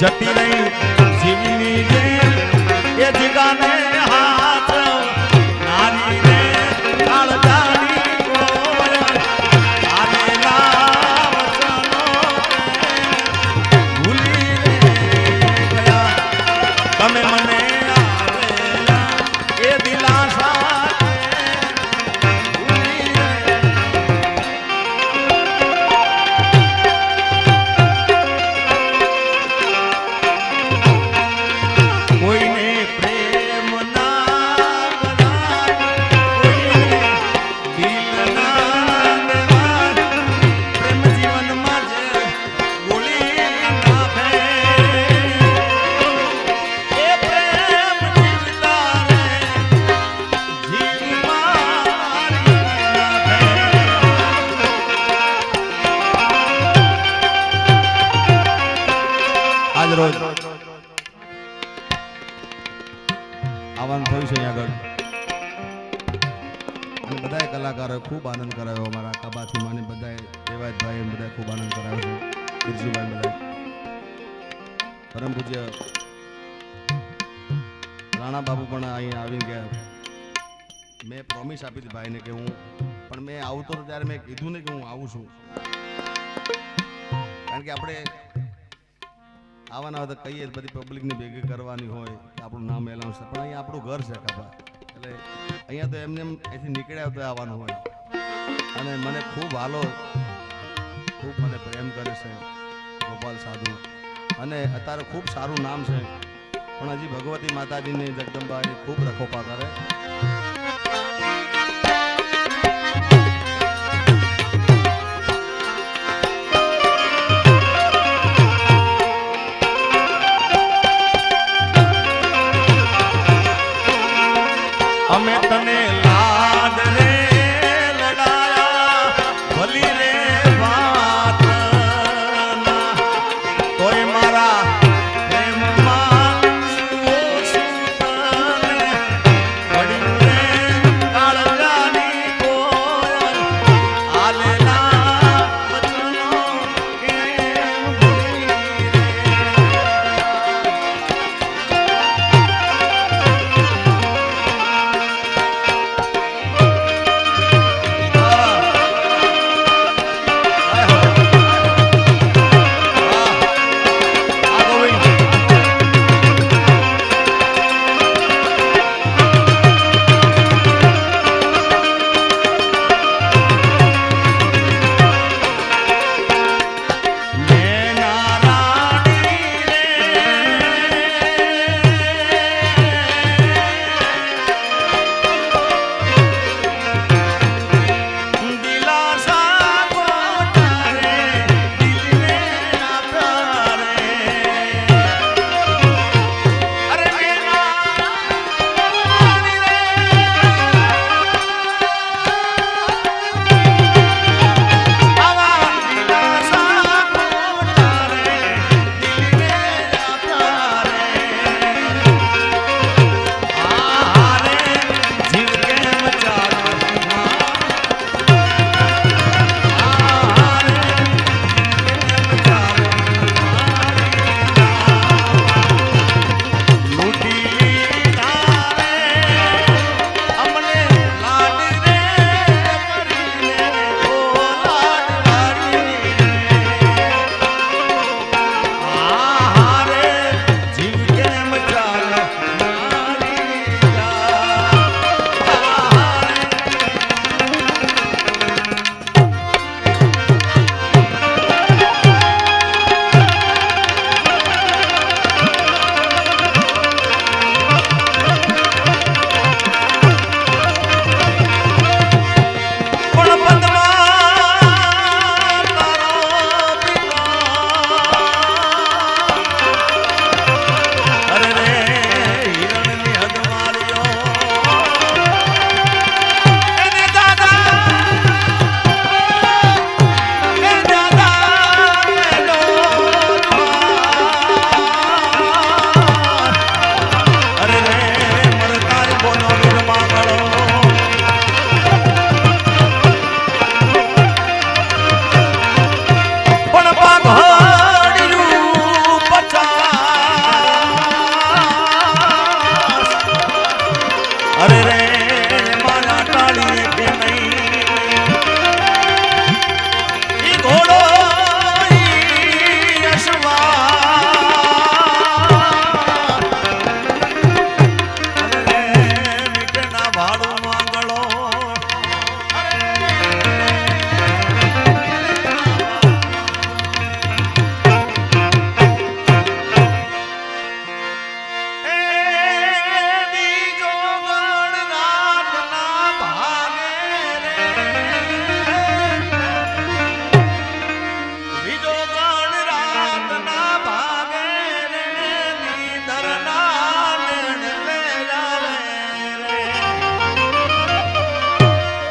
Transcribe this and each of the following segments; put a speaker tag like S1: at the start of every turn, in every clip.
S1: જતી આવવાનું થયું છે અહીંયા આગળ. અને બધાય કલાકારોએ ખૂબ આનંદ કરાયો અમારા કબાથી માને બધાએ દેવાયતભાઈ એમ બધાએ ખૂબ આનંદ કરાયો છે. બિરજુભાઈ બધાએ પરમ પૂજ્ય રાણા બાબુ પણ અહીંયા આવીને ગયા. મેં પ્રોમિસ આપી હતી ભાઈને કે હું, પણ મેં આવતો ત્યારે મેં કીધું ને કે હું આવું છું. કારણ કે આપણે આવવાના હોય તો કહીએ બધી પબ્લિકને ભેગી કરવાની હોય આપણું નામ એલાઉન્સ પણ અહીંયા આપણું ઘર છે કાપા એટલે અહીંયા તો એમને એમ અહીંથી નીકળ્યા તો આવવાનું હોય. અને મને ખૂબ હાલો, ખૂબ મને પ્રેમ કરે છે ગોપાલ સાધુ. અને અત્યારે ખૂબ સારું નામ છે. પણ હજી ભગવતી માતાજીને જગદંબાની ખૂબ રખોપા કરે.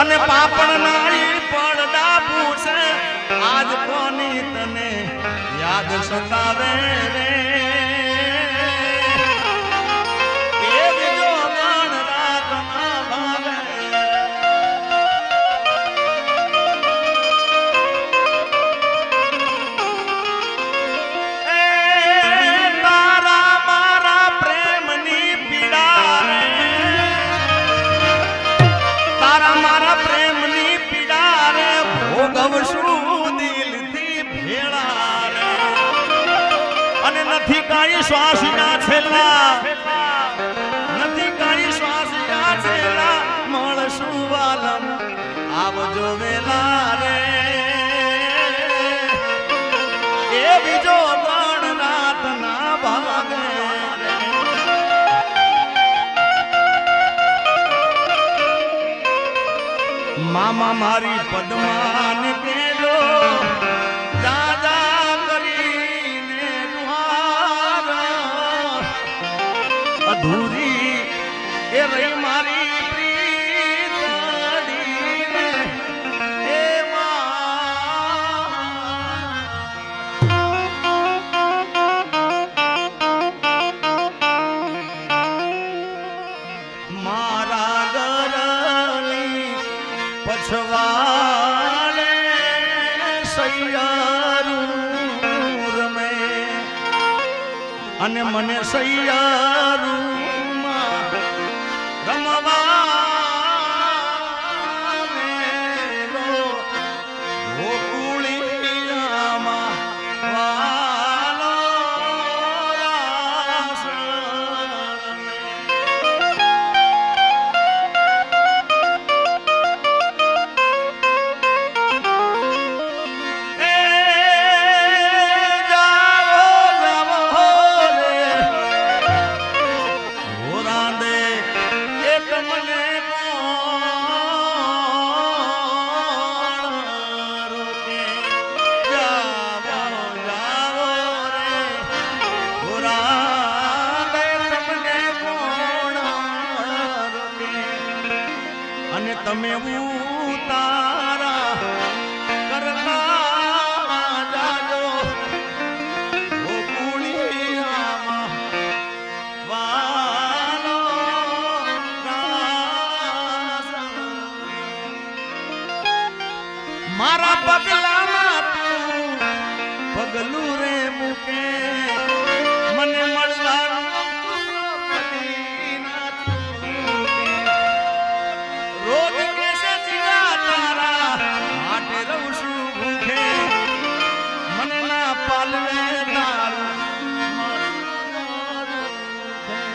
S1: અને પાપણ નાળી પડદા પૂછે આજ કોની તને યાદ સતાવે? નથી ના છેલ્લા નથી કાળી શ્વાસ ના છેલ્લા મળશું વાલમ આવજો વેલા રે. એ બીજો ગણ રાત ના ભાગે મામા મારી પદ્માન પછવાડે સૈયારું રમે અને મને સૈયારું